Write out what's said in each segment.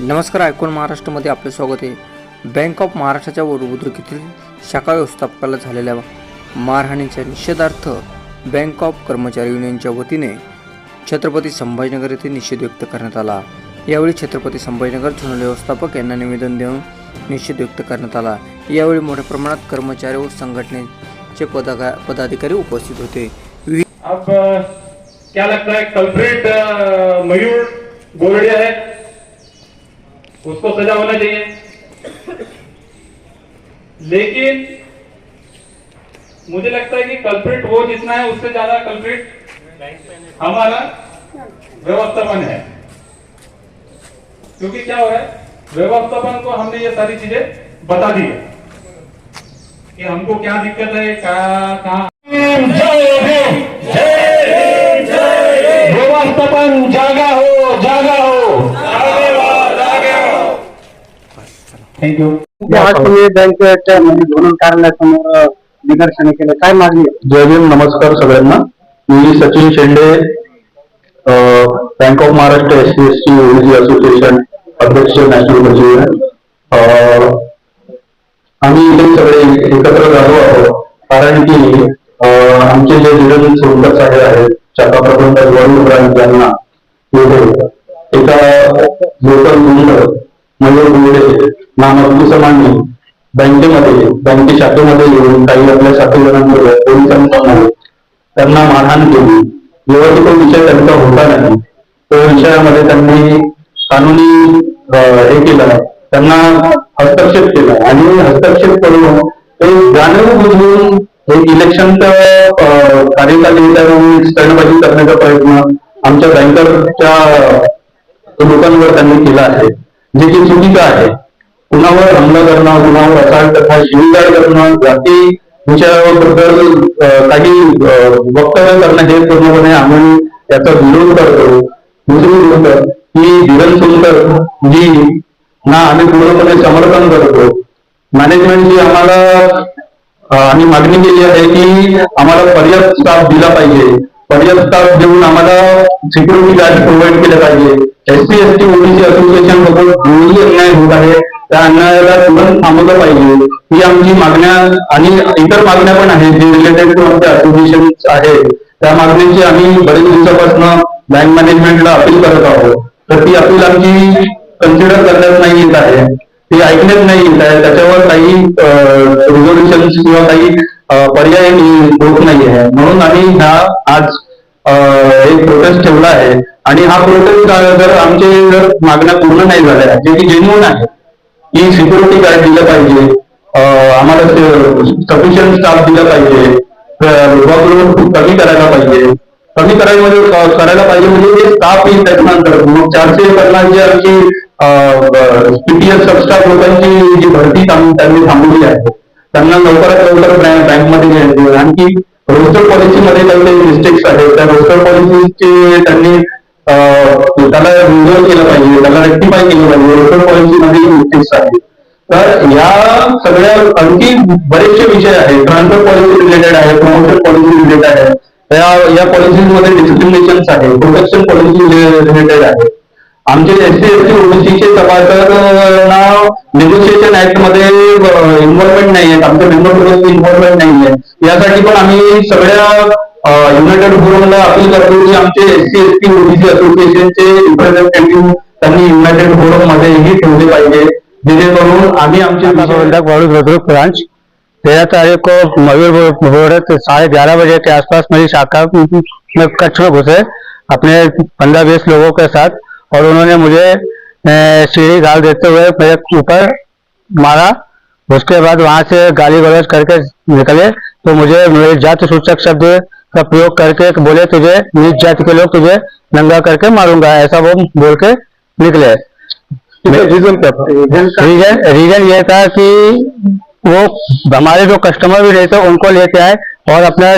नमस्कार ऐकून महाराष्ट्रामध्ये आपले स्वागत आहे. बँक ऑफ महाराष्ट्राच्या बुद्रुक शाखा व्यवस्थापकाला झालेल्या मारहाणीच्या निषेधार्थ बँक ऑफ कर्मचारी युनियनच्या वतीने छत्रपती संभाजीनगर येथे निषेध व्यक्त करण्यात आला. यावेळी छत्रपती संभाजीनगर झोनल व्यवस्थापक यांना निवेदन देऊन निषेध व्यक्त करण्यात आला. यावेळी मोठ्या प्रमाणात कर्मचारी व संघटनेचे पदा पदाधिकारी उपस्थित होते. अब क्या लगता है कल्प्रेट मयूर गोरडे है उसको सजा होना चाहिए। लेकिन मुझे लगता है कि कल्प्रेट वो जितना है उससे ज़्यादा कल्प्रिट हमारा व्यवस्थापन है। क्योंकि क्या हो रहा है? व्यवस्थापन को हमने ये सारी चीज़ें बता दी है कि हमको क्या दिक्कत है क्या कहाँ। व्यवस्थापन जागा हो। थँक्यू बँकेच्या म्हणजे धोरण कार्यालयासमोर अ, निदर्शने केले. काय मागणी आहे? जय भीम नमस्कार सगळ्यांना. मी Sachin Shende bank of Maharashtra S C S T OBC association अध्यक्ष नॅशनल सचिव आम्ही इथे सगळे एकत्र झालो आहोत. कारण की आमचे जे निरंजन सोनकर साहेब आहेत शाखा प्रबंधक वरुण ब्रांच यांना एका मयूर गुंडे नामक बँकेमध्ये बँके शाखेमध्ये येऊन काही आपल्या शाखेजणांबरोबर पोलिसांसमोर त्यांना मारहाण केली. जेव्हा तो विषय त्यांचा होता नाही. तो विषयामध्ये त्यांनी कानूनी हे केलं त्यांना हस्तक्षेप केला. आणि हस्तक्षेप करून ते जाणीव बुजवून हे इलेक्शनचं अं, कार्यकारी करण्याचा प्रयत्न आमच्या बँकरच्या लोकांवर त्यांनी केला आहे. जे की चुकीचं आहे. कुणावर हमला करणं कुणावर असाल्ट करणं शिवीगाळ करणं जाती विचाराबद्दल काही वक्तव्य करणं हे पूर्णपणे आम्ही याचा विरोध करतो. दुसरी गोष्ट की जीवन सुंदर जी ना आम्ही पूर्णपणे समर्थन करतो. मॅनेजमेंटची आम्हाला आम्ही मागणी केली आहे की आम्हाला पर्याप्त स्टाफ दिला पाहिजे. पर्याप्त स्टाफ देऊन आम्हाला सिक्युरिटी गार्ड प्रोव्हाइड केले पाहिजे. SC S T OBC association सोबत दोन्ही अन्याय होत आहे त्या अन्यायाला तुरंत थांबवलं पाहिजे. ही आमची मागण्या आणि इतर मागण्या पण आहेत जे रिलेटेड टू आमच्या असोसिएशन आहेत. त्या मागण्यांची आम्ही बरेच दिवसापासून बँक मॅनेजमेंटला अपील करत आहोत. तर ती अपील आमची कन्सिडर करण्यात नाही येत आहे. ते ऐकण्यात नाही येत आहे. त्याच्यावर काही रिझोल्युशन किंवा काही पर्याय होत नाही आहे. म्हणून आम्ही ह्या आज एक प्रोटेस्ट ठेवला आहे. आणि हा प्रोटेस्ट जर आमचे जर मागण्या पूर्ण नाही झाल्या जे की जेन्युन आहे की सिक्युरिटी गार्ड दिलं पाहिजे. आम्हाला सफिशियंट स्टाफ दिला पाहिजे. वर्कलोड खूप कमी करायला पाहिजे. कमी करायला करायला पाहिजे म्हणजे ते स्टाफ येईल त्याच्यानंतर मग चारशे पन्नासची आमची पीटीएस सबस्टाफ लोकांची जी भरती त्यांनी थांबवली आहे. त्यांना लवकरात लवकर बँकमध्ये घ्यायचे आणखी रोस्टर पॉलिसीमध्ये काही काही मिस्टेक्स आहेत. त्या रोस्टर पॉलिसीचे त्यांनी त्याला रिझॉल्व केलं पाहिजे त्याला रेक्टिफाय केलं पाहिजे रोस्टर पॉलिसीमध्ये मिस्टेक्स आहेत तर या सगळ्या आणखी बरेचसे विषय आहेत. ट्रान्सफर पॉलिसी रिलेटेड आहे प्रमोशन पॉलिसी रिलेटेड आहे. या या पॉलिसीमध्ये डिस्क्रिमिनेशन आहे प्रोटेक्शन पॉलिसी रिलेटेड आहे. आमचे एस सी एस टी ओबीसीचे सभासदांना नेगोशिएशन ऍक्टमध्ये इन्व्हॉल्वमेंट नाही आहेत आमच्या मेंबर इन्व्हॉल्वमेंट नाही आहे यासाठी पण आम्ही सगळ्या युनायटेड फोरमला अपील करतो की आमचे S C S T OBC असोसिएशनचे रिप्रेझेंटेटिव्ह त्यांनी युनायटेड फोरम मध्येही ठेवले पाहिजे. जेणेकरून आम्ही आमचे ब्रांच तेरह तारीख को मयूर मुहूर्त साढ़े ग्यारह बजे के आसपास मेरी शाखा में कच्छ में घुसे अपने पंद्रह बीस लोगों के साथ और उन्होंने मुझे सीढ़ी डाल देते हुए मेरे ऊपर मारा। उसके बाद वहाँ से गाली गलौज करके निकले। तो मुझे मेरे जाति सूचक शब्द का प्रयोग करके बोले तुझे नीच जाति के लोग तुझे नंगा करके मारूँगा ऐसा वो बोल के निकले। रीजन क्या रीजन रीजन ये था कि वो हमारे जो कस्टमर भी रहते उनको लेके आए और अपना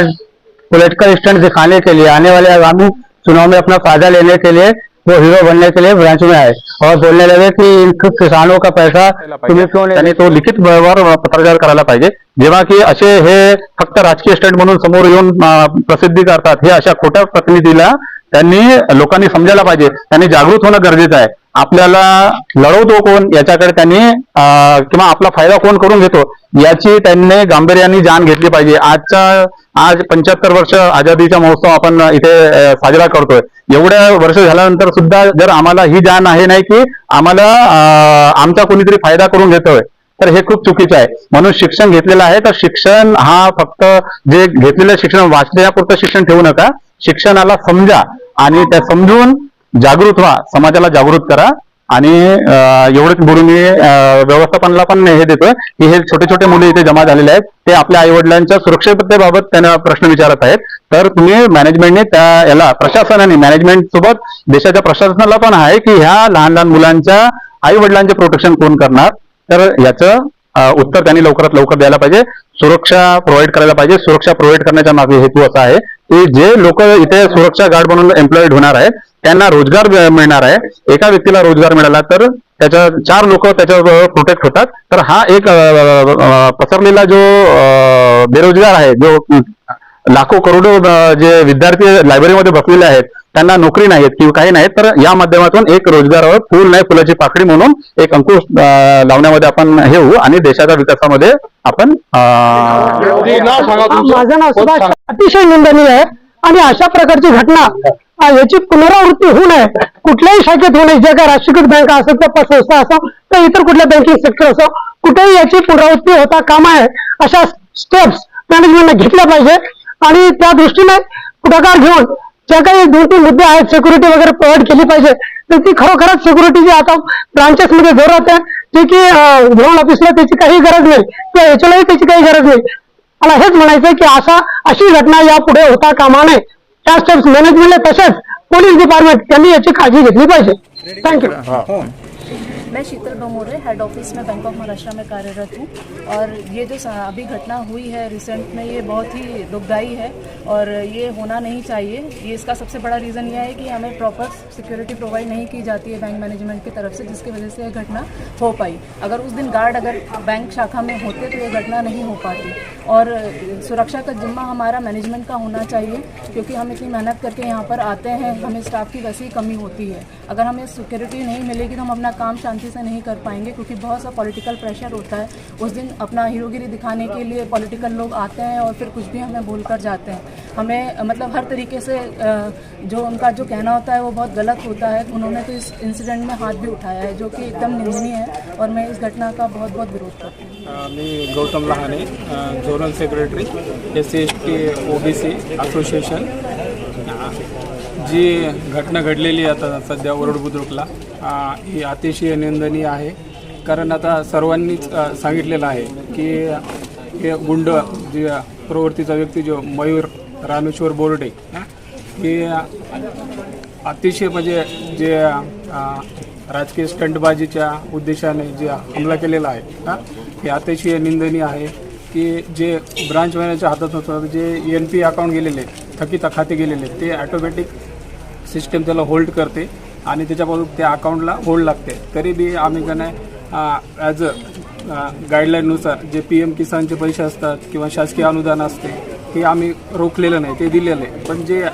पोलिटिकल स्टैंड दिखाने के लिए आने वाले आगामी चुनाव में अपना फ़ायदा लेने के लिए वो हीरो बनने के लिए ब्रांच में आए और बोलने लगे कि इन किसानों का पैसा तुम्हें क्यों नहीं त्यांनी तो लिखित व्यवहार पत्रकार करायला पाहिजे जेव्हा की असे हे फक्त राजकीय स्टेट म्हणून समोर येऊन प्रसिद्धी करतात हे अशा खोट्या प्रतिनिधीला त्यांनी लोकांनी समजायला पाहिजे. त्यांनी जागृत होणं गरजेचं आहे. आपल्याला लढवतो कोण? याच्याकडे त्यांनी किंवा आपला फायदा कोण करून घेतो? याची त्यांनी गांभीर्याने जाण घेतली पाहिजे. आजच्या आज पंच्याहत्तर वर्ष आझादीचा महोत्सव आपण इथे साजरा करतोय. एवढ्या वर्ष झाल्यानंतर सुद्धा जर आम्हाला ही जाण आहे नाही की आम्हाला आमचा कोणीतरी फायदा करून घेतोय तर हे खूप चुकीचं आहे. म्हणून शिक्षण घेतलेलं आहे तर शिक्षण हा फक्त जे घेतलेलं शिक्षण वाचण्यापुरतं शिक्षण ठेवू नका. शिक्षणाला समजा आणि त्या समजून जागृत व्हा समाजाला जागृत करा. आणि एवढंच बोलून मी व्यवस्थापनाला पण हे देतोय की हे छोटे छोटे मुले इथे जमा झालेले आहेत. ते आपल्या आईवडिलांच्या सुरक्षिततेबाबत त्यांना प्रश्न विचारत आहेत. तर तुम्ही मॅनेजमेंटने त्या याला प्रशासनाने मॅनेजमेंट सोबत देशाच्या प्रशासनाला पण आहे की ह्या लहान लहान मुलांच्या आई वडिलांचे प्रोटेक्शन कोण करणार? तर याचं उत्तर त्यांनी लवकरात लवकर द्यायला पाहिजे. सुरक्षा प्रोव्हाइड करायला पाहिजे. सुरक्षा प्रोव्हाइड करण्याच्या मागे हेतू असा आहे की जे लोक इथे सुरक्षा गार्ड म्हणून एम्प्लॉईड होणार आहेत त्यांना रोजगार मिळणार आहे. एका व्यक्तीला रोजगार मिळाला तर त्याच्या चार लोक त्याच्यावर प्रोटेक्ट होतात. तर हा एक पसरलेला जो बेरोजगार आहे जो लाखो करोडो जे विद्यार्थी लायब्ररीमध्ये बसलेले आहेत त्यांना नोकरी नाहीत किंवा काही नाहीत तर या माध्यमातून एक रोजगारावर फुल नाही फुलाची पाकडी म्हणून एक अंकुश लावण्यामध्ये आपण हे होऊ आणि देशाच्या विकासामध्ये आपण माझं नाव सुभाष अतिशय निंदनीय आहे आणि अशा प्रकारची घटना याची पुनरावृत्ती होऊ नये. कुठल्याही शाखेत होऊ नये. ज्या काय राष्ट्रीयकृत बँक असो त्या पतसंस्था असो तर इतर कुठल्या बँकिंग सेक्टर असो कुठेही याची पुनरावृत्ती होता कामा आहे अशा स्टेप्स मॅनेजमेंटने घेतल्या पाहिजे. आणि त्या दृष्टीने पुढाकार घेऊन ज्या काही दोन तीन मुद्दे आहेत सिक्युरिटी वगैरे प्रोव्हाइड केली पाहिजे तर ती खरोखरच सिक्युरिटी जी आता ब्रांचेस मध्ये जोरात आहे जे की ग्राउंड ऑफिसला त्याची काही गरज नाही किंवा याच्यालाही त्याची काही गरज नाही. मला हेच म्हणायचं की असा अशी घटना यापुढे होता कामा नये. त्या स्टेप्स मॅनेजमेंटला तसेच पोलीस डिपार्टमेंट यांनी याची काळजी घेतली पाहिजे. थँक्यू मैं शीतल बमोरे हेड ऑफ़िस में बैंक ऑफ़ महाराष्ट्र में कार्यरत हूँ। और ये जो अभी घटना हुई है रिसेंट में, ये बहुत ही दुखदाई है और ये होना नहीं चाहिए। ये इसका सबसे बड़ा रीज़न ये है कि हमें प्रॉपर सिक्योरिटी प्रोवाइड नहीं की जाती है बैंक मैनेजमेंट की तरफ़ से, जिसकी वजह से यह घटना हो पाई। अगर उस दिन गार्ड अगर बैंक शाखा में होते तो ये घटना नहीं हो पाती। और सुरक्षा का जिम्मा हमारा मैनेजमेंट का होना चाहिए क्योंकि हम इतनी मेहनत करके यहाँ पर आते हैं हमें स्टाफ की वैसी ही कमी होती है। अगर हमें सिक्योरिटी नहीं मिलेगी तो हम अपना काम शांति से नहीं कर पाएँगे क्योंकि बहुत सा पॉलिटिकल प्रेशर होता है। उस दिन अपना हीरोगिरी दिखाने के लिए पॉलिटिकल लोग आते हैं और फिर कुछ भी हमें भूल कर जाते हैं। हमें मतलब हर तरीके से जो उनका जो कहना होता है वो बहुत गलत होता है। उन्होंने तो इस इंसिडेंट में हाथ भी उठाया है जो कि एकदम निंदनीय है और मैं इस घटना का बहुत बहुत विरोध करती हूँ। Gautam Lahane uh, general secretary S C S T O B C association जी घटना घडलेली आहे आता सध्या वरुड बुद्रुकला. ही अतिशय निंदनीय आहे. कारण आता सर्वांनीच सांगितलेलं आहे की हे गुंड जे प्रवृत्तीचा व्यक्ती जो मयूर रामेश्वर बोर्डे हे अतिशय म्हणजे जे राजकीय स्टंटबाजीच्या उद्देशाने जे हमला केलेला आहे हे अतिशय निंदनीय आहे. की जे ब्रांच मॅनेजरच्या हातात होतं जे एन पी अकाउंट गेलेले आहेत, थकीत खाते गेलेले आहेत, ते ॲटोमॅटिक सिस्टम त्याला होल्ड करते आणि त्याच्यापासून त्या अकाउंटला होल्ड लागते. तरी बी आम्ही का नाही as a गाईडलाईननुसार J P M किसानचे पैसे असतात किंवा शासकीय अनुदान असते ते आम्ही रोखलेलं नाही ते दिलेलं आहे. पण जे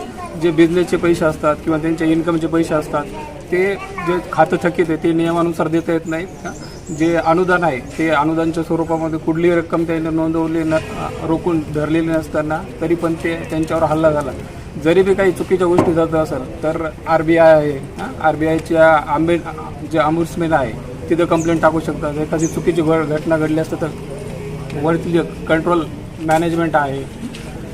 जे बिझनेसचे पैसे असतात किंवा त्यांच्या इन्कमचे पैसे असतात ते जे खातं थकीत आहे ते नियमानुसार देता येत नाहीत का? जे अनुदान आहे ते अनुदानच्या स्वरूपामध्ये कुठलीही रक्कम त्यांनी नोंदवली न रोखून धरलेली नसताना तरी पण ते त्यांच्यावर हल्ला झाला. जरी बी काही चुकीच्या गोष्टी जात असेल तर आर बी आय आहे आर बी आयच्या आंबे जे अमूर्समेन आहे तिथं कंप्लेंट टाकू शकतात एखादी चुकीची घ घटना घडली असतं तर वरती जे कंट्रोल मॅनेजमेंट आहे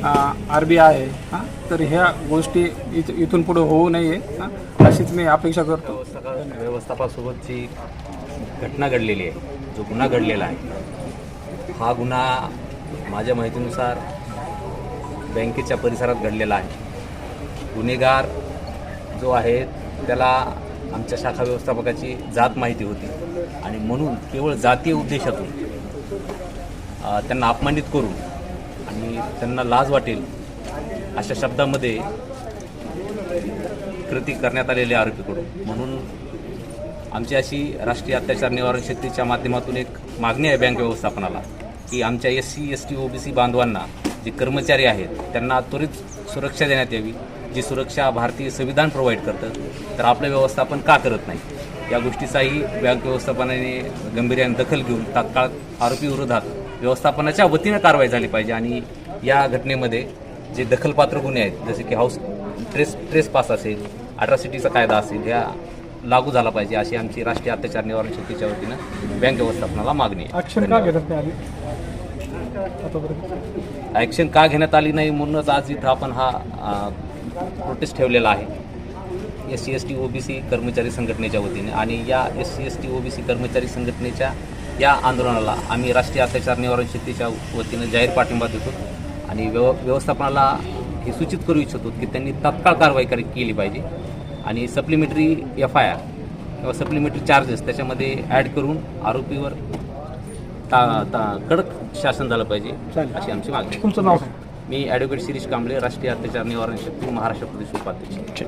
आर बी आय आहे हां? तर ह्या गोष्टी इथ इथून पुढे होऊ नये हां? अशीच मी अपेक्षा करतो. व्यवस्थापासोबतची घटना घडलेली आहे. जो गुन्हा घडलेला आहे. हा गुन्हा माझ्या माहितीनुसार बँकेच्या परिसरात घडलेला आहे. गुन्हेगार जो आहे त्याला आमच्या शाखा व्यवस्थापकाची जात माहिती होती. आणि म्हणून केवळ जातीय उद्देशातून त्यांना अपमानित करून आणि त्यांना लाज वाटेल अशा शब्दामध्ये कृती करण्यात आलेल्या आरोपीकडून. म्हणून आमची अशी राष्ट्रीय अत्याचार निवारण शक्तीच्या माध्यमातून एक मागणी आहे बँक व्यवस्थापनाला की आमच्या S C S T O B C बांधवांना जे कर्मचारी आहेत त्यांना त्वरित सुरक्षा देण्यात यावी. जी सुरक्षा भारतीय संविधान प्रोव्हाइड करतं तर आपलं व्यवस्थापन का करत नाही? या गोष्टीचाही बँक व्यवस्थापनाने गंभीर्याने दखल घेऊन तात्काळ आरोपी विरोधात व्यवस्थापनाच्या वतीनं कारवाई झाली पाहिजे. आणि या घटनेमध्ये जे दखलपात्र गुन्हे आहेत जसे की हाऊस ट्रेस ट्रेस पास असेल अट्रॉसिटीचा कायदा असेल या लागू झाला पाहिजे अशी आमची राष्ट्रीय अत्याचार निवारण समितीच्या वतीनं बँक व्यवस्थापनाला मागणी आहे. ॲक्शन का घेण्यात आली? नाही म्हणूनच आज इथं आपण हा प्रोटेस्ट ठेवलेला आहे. S C S T O B C कर्मचारी संघटनेच्या वतीने आणि या S C S T O B C कर्मचारी संघटनेच्या या आंदोलनाला आम्ही राष्ट्रीय अत्याचार निवारण समितीच्या वतीनं जाहीर पाठिंबा देतो आणि व्यव व्यवस्थापनाला हे सूचित करू इच्छितो की त्यांनी तात्काळ कारवाई करी केली पाहिजे. आणि सप्लिमेंटरी एफ आय आर किंवा सप्लिमेंटरी चार्जेस त्याच्यामध्ये ॲड करून आरोपीवर ता ता कडक शासन झालं पाहिजे अशी आमची मागणी. तुमचं नाव मी ॲडव्होकेट शिरीष कांबळे राष्ट्रीय अत्याचार निवारण शक्ती महाराष्ट्र प्रदेश उपाध्यक्ष.